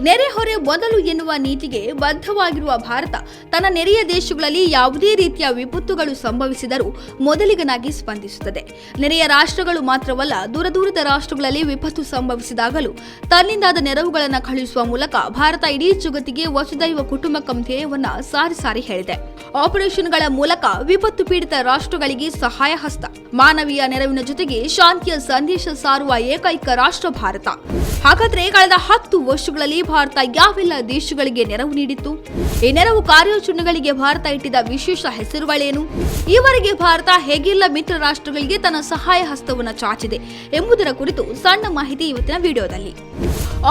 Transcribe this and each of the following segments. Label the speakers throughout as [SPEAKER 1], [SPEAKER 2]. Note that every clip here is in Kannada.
[SPEAKER 1] ನೆರೆಹೊರೆ ಮೊದಲು ಎನ್ನುವ ನೀತಿಗೆ ಬದ್ಧವಾಗಿರುವ ಭಾರತ ತನ್ನ ನೆರೆಯ ದೇಶಗಳಲ್ಲಿ ಯಾವುದೇ ರೀತಿಯ ವಿಪತ್ತುಗಳು ಸಂಭವಿಸಿದರೂ ಮೊದಲಿಗನಾಗಿ ಸ್ಪಂದಿಸುತ್ತದೆ. ನೆರೆಯ ರಾಷ್ಟ್ರಗಳು ಮಾತ್ರವಲ್ಲ ದೂರದೂರದ ರಾಷ್ಟ್ರಗಳಲ್ಲಿ ವಿಪತ್ತು ಸಂಭವಿಸಿದಾಗಲೂ ತನ್ನಿಂದಾದ ನೆರವುಗಳನ್ನು ಕಳುಹಿಸುವ ಮೂಲಕ ಭಾರತ ಇಡೀ ಜಗತ್ತಿಗೆ ವಸುದೈವ ಕುಟುಂಬಕಂ ಧ್ಯೇಯವನ್ನು ಸಾರಿ ಸಾರಿ ಹೇಳಿದೆ. ಆಪರೇಷನ್ಗಳ ಮೂಲಕ ವಿಪತ್ತು ಪೀಡಿತ ರಾಷ್ಟ್ರಗಳಿಗೆ ಸಹಾಯ ಹಸ್ತ. ಮಾನವೀಯ ನೆರವಿನ ಜೊತೆಗೆ ಶಾಂತಿಯ ಸಂದೇಶ ಸಾರುವ ಏಕೈಕ ರಾಷ್ಟ್ರ ಭಾರತ. ಹಾಗಾದ್ರೆ, ಕಳೆದ ಹತ್ತು ವರ್ಷಗಳಲ್ಲಿ ಭಾರತ ಯಾವೆಲ್ಲ ದೇಶಗಳಿಗೆ ನೆರವು ನೀಡಿತ್ತು? ಈ ನೆರವು ಕಾರ್ಯಾಚರಣೆಗಳಿಗೆ ಭಾರತ ಇಟ್ಟಿದ್ದ ವಿಶೇಷ ಹೆಸರುಗಳೇನು ಈವರೆಗೆ ಭಾರತ ಹೇಗೆಲ್ಲ ಮಿತ್ರ ರಾಷ್ಟ್ರಗಳಿಗೆ ತನ್ನ ಸಹಾಯ ಹಸ್ತವನ್ನು ಚಾಚಿದೆ ಎಂಬುದರ ಕುರಿತು ಸಣ್ಣ ಮಾಹಿತಿ ಇವತ್ತಿನ ವಿಡಿಯೋದಲ್ಲಿ.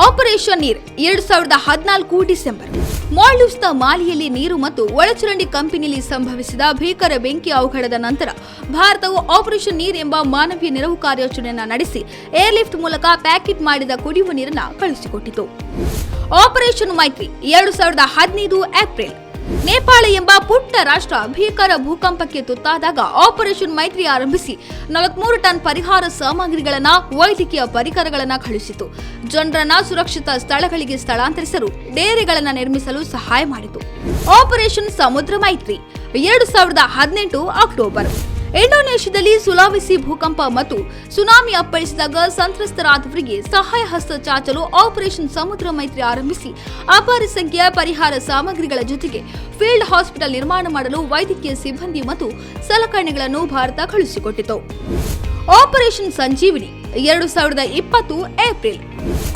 [SPEAKER 1] ಆಪರೇಷನ್ ನೀರ್, ಎರಡ್ ಸಾವಿರದ ಹದಿನಾಲ್ಕು ಡಿಸೆಂಬರ್. ಮಾಲ್ಡೀವ್ಸ್ನ ಮಾಲಿಯಲ್ಲಿ ನೀರು ಮತ್ತು ಒಳಚರಂಡಿ ಕಂಪನಿಯಲ್ಲಿ ಸಂಭವಿಸಿದ ಭೀಕರ ಬೆಂಕಿ ಅವಘಡದ ನಂತರ ಭಾರತವು ಆಪರೇಷನ್ ನೀರ್ ಎಂಬ ಮಾನವೀಯ ನೆರವು ಕಾರ್ಯಾಚರಣೆಯನ್ನು ನಡೆಸಿ ಏರ್ಲಿಫ್ಟ್ ಮೂಲಕ ಪ್ಯಾಕೆಟ್ ಮಾಡಿದ ಕುಡಿಯುವ ನೀರನ್ನು ಕಳುಹಿಸಿಕೊಟ್ಟಿತು ಆಪರೇಷನ್ ಮೈತ್ರಿ, ಎರಡು ಸಾವಿರದ ಹದಿನೈದು ಏಪ್ರಿಲ್. ನೇಪಾಳ ಎಂಬ ಪುಟ್ಟ ರಾಷ್ಟ್ರ ಭೀಕರ ಭೂಕಂಪಕ್ಕೆ ತುತ್ತಾದಾಗ ಆಪರೇಷನ್ ಮೈತ್ರಿ ಆರಂಭಿಸಿ ನಲವತ್ಮೂರು ಟನ್ ಪರಿಹಾರ ಸಾಮಗ್ರಿಗಳನ್ನ ವೈದ್ಯಕೀಯ ಪರಿಕರಗಳನ್ನ ಕಳುಹಿಸಿತು. ಜನರನ್ನ ಸುರಕ್ಷಿತ ಸ್ಥಳಗಳಿಗೆ ಸ್ಥಳಾಂತರಿಸಲು ಡೇರೆಗಳನ್ನ ನಿರ್ಮಿಸಲು ಸಹಾಯ ಮಾಡಿತು. ಆಪರೇಷನ್ ಸಮುದ್ರ ಮೈತ್ರಿ, ಎರಡು ಸಾವಿರದ ಹದಿನೆಂಟು ಅಕ್ಟೋಬರ್. ಇಂಡೋನೇಷ್ಯಾದಲ್ಲಿ ಸುಲಾವಿಸಿ ಭೂಕಂಪ ಮತ್ತು ಸುನಾಮಿ ಅಪ್ಪಳಿಸಿದಾಗ ಸಂತ್ರಸ್ತರಾದವರಿಗೆ ಸಹಾಯ ಹಸ್ತ ಚಾಚಲು ಆಪರೇಷನ್ ಸಮುದ್ರ ಮೈತ್ರಿ ಆರಂಭಿಸಿ ಅಪಾರ ಸಂಖ್ಯೆಯ ಪರಿಹಾರ ಸಾಮಗ್ರಿಗಳ ಜೊತೆಗೆ ಫೀಲ್ಡ್ ಹಾಸ್ಪಿಟಲ್ ನಿರ್ಮಾಣ ಮಾಡಲು ವೈದ್ಯಕೀಯ ಸಿಬ್ಬಂದಿ ಮತ್ತು ಸಲಕರಣೆಗಳನ್ನು ಭಾರತ ಕಳುಹಿಸಿಕೊಟ್ಟಿತು. ಆಪರೇಷನ್ ಸಂಜೀವಿನಿ, ಎರಡು ಸಾವಿರದ ಇಪ್ಪತ್ತು ಏಪ್ರಿಲ್.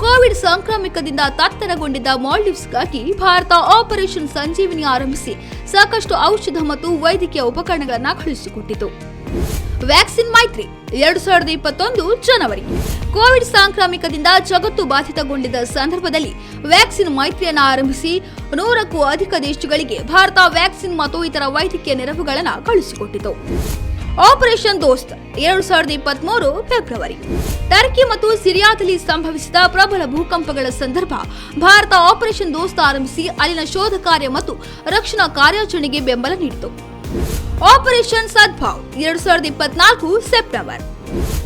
[SPEAKER 1] ಕೋವಿಡ್ ಸಾಂಕ್ರಾಮಿಕದಿಂದ ತತ್ತರಗೊಂಡಿದ್ದ ಮಾಲ್ಡೀವ್ಸ್ಗಾಗಿ ಭಾರತ ಆಪರೇಷನ್ ಸಂಜೀವಿನಿ ಆರಂಭಿಸಿ ಸಾಕಷ್ಟು ಔಷಧ ಮತ್ತು ವೈದ್ಯಕೀಯ ಉಪಕರಣಗಳನ್ನು ಕಳುಹಿಸಿಕೊಟ್ಟಿತು. ವ್ಯಾಕ್ಸಿನ್ ಮೈತ್ರಿ, ಎರಡು ಸಾವಿರದ ಇಪ್ಪತ್ತೊಂದು ಜನವರಿ. ಕೋವಿಡ್ ಸಾಂಕ್ರಾಮಿಕದಿಂದ ಜಗತ್ತು ಬಾಧಿತಗೊಂಡಿದ್ದ ಸಂದರ್ಭದಲ್ಲಿ ವ್ಯಾಕ್ಸಿನ್ ಮೈತ್ರಿಯನ್ನು ಆರಂಭಿಸಿ ನೂರಕ್ಕೂ ಅಧಿಕ ದೇಶಗಳಿಗೆ ಭಾರತ ವ್ಯಾಕ್ಸಿನ್ ಮತ್ತು ಇತರ ವೈದ್ಯಕೀಯ ನೆರವುಗಳನ್ನು ಕಳುಹಿಸಿಕೊಟ್ಟಿತು. ಆಪರೇಷನ್ ದೋಸ್ತ್, ಎರಡು ಸಾವಿರದ ಇಪ್ಪತ್ಮೂರು ಫೆಬ್ರವರಿ. ಟರ್ಕಿ ಮತ್ತು ಸಿರಿಯಾದಲ್ಲಿ ಸಂಭವಿಸಿದ ಪ್ರಬಲ ಭೂಕಂಪಗಳ ಸಂದರ್ಭ ಭಾರತ ಆಪರೇಷನ್ ದೋಸ್ತ್ ಆರಂಭಿಸಿ ಅಲ್ಲಿನ ಶೋಧ ಕಾರ್ಯ ಮತ್ತು ರಕ್ಷಣಾ ಕಾರ್ಯಾಚರಣೆಗೆ ಬೆಂಬಲ ನೀಡಿತು. ಆಪರೇಷನ್ ಸದ್ಭಾವ್, ಎರಡು ಸಾವಿರದ ಇಪ್ಪತ್ನಾಲ್ಕು ಸೆಪ್ಟೆಂಬರ್.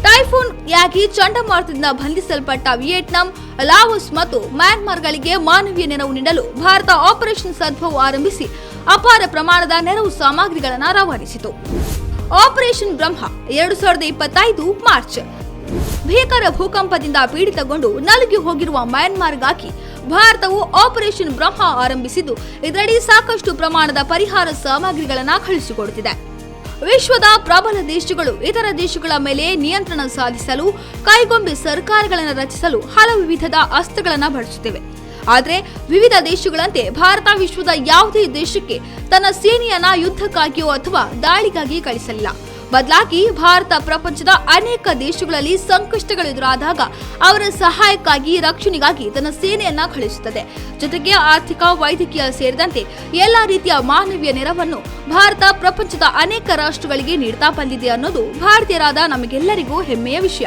[SPEAKER 1] ಟೈಫೂನ್ ಯಾಗಿ ಚಂಡಮಾರುತದಿಂದ ಬಂಧಿಸಲ್ಪಟ್ಟ ವಿಯೆಟ್ನಾಂ, ಲಾವೋಸ್ ಮತ್ತು ಮ್ಯಾನ್ಮಾರ್ಗಳಿಗೆ ಮಾನವೀಯ ನೆರವು ನೀಡಲು ಭಾರತ ಆಪರೇಷನ್ ಸದ್ಭಾವ್ ಆರಂಭಿಸಿ ಅಪಾರ ಪ್ರಮಾಣದ ನೆರವು ಸಾಮಗ್ರಿಗಳನ್ನು ರವಾನಿಸಿತು. ಆಪರೇಷನ್ ಬ್ರಹ್ಮ ಎರಡು ಸಾವಿರದ ಇಪ್ಪತ್ತೈದು ಮಾರ್ಚ್. ಭೀಕರ ಭೂಕಂಪದಿಂದ ಪೀಡಿತಗೊಂಡು ನಲುಗಿ ಹೋಗಿರುವ ಮ್ಯಾನ್ಮಾರ್ಗಾಗಿ ಭಾರತವು ಆಪರೇಷನ್ ಬ್ರಹ್ಮ ಆರಂಭಿಸಿದ್ದು, ಇದರಡಿ ಸಾಕಷ್ಟು ಪ್ರಮಾಣದ ಪರಿಹಾರ ಸಾಮಗ್ರಿಗಳನ್ನು ಕಳುಹಿಸಿಕೊಡುತ್ತಿದೆ ವಿಶ್ವದ ಪ್ರಬಲ ದೇಶಗಳು ಇತರ ದೇಶಗಳ ಮೇಲೆ ನಿಯಂತ್ರಣ ಸಾಧಿಸಲು, ಕೈಗೊಂಬೆ ಸರ್ಕಾರಗಳನ್ನು ರಚಿಸಲು ಹಲವು ವಿಧದ ಅಸ್ತ್ರಗಳನ್ನು ಬಳಸುತ್ತಿವೆ. ಆದರೆ ವಿವಿಧ ದೇಶಗಳಂತೆ ಭಾರತ ವಿಶ್ವದ ಯಾವುದೇ ದೇಶಕ್ಕೆ ತನ್ನ ಸೇನೆಯನ್ನ ಯುದ್ಧಕ್ಕಾಗಿಯೋ ಅಥವಾ ದಾಳಿಗಾಗಿ ಕಳಿಸಲಿಲ್ಲ. ಬದಲಾಗಿ ಭಾರತ ಪ್ರಪಂಚದ ಅನೇಕ ದೇಶಗಳಲ್ಲಿ ಸಂಕಷ್ಟಗಳು ಎದುರಾದಾಗ ಅವರ ಸಹಾಯಕ್ಕಾಗಿ, ರಕ್ಷಣೆಗಾಗಿ ತನ್ನ ಸೇನೆಯನ್ನ ಕಳಿಸುತ್ತದೆ ಜೊತೆಗೆ ಆರ್ಥಿಕ, ವೈದ್ಯಕೀಯ ಸೇರಿದಂತೆ ಎಲ್ಲ ರೀತಿಯ ಮಾನವೀಯ ನೆರವನ್ನು ಭಾರತ ಪ್ರಪಂಚದ ಅನೇಕ ರಾಷ್ಟ್ರಗಳಿಗೆ ನೀಡ್ತಾ ಬಂದಿದೆ ಅನ್ನೋದು ಭಾರತೀಯರಾದ ನಮಗೆಲ್ಲರಿಗೂ ಹೆಮ್ಮೆಯ ವಿಷಯ.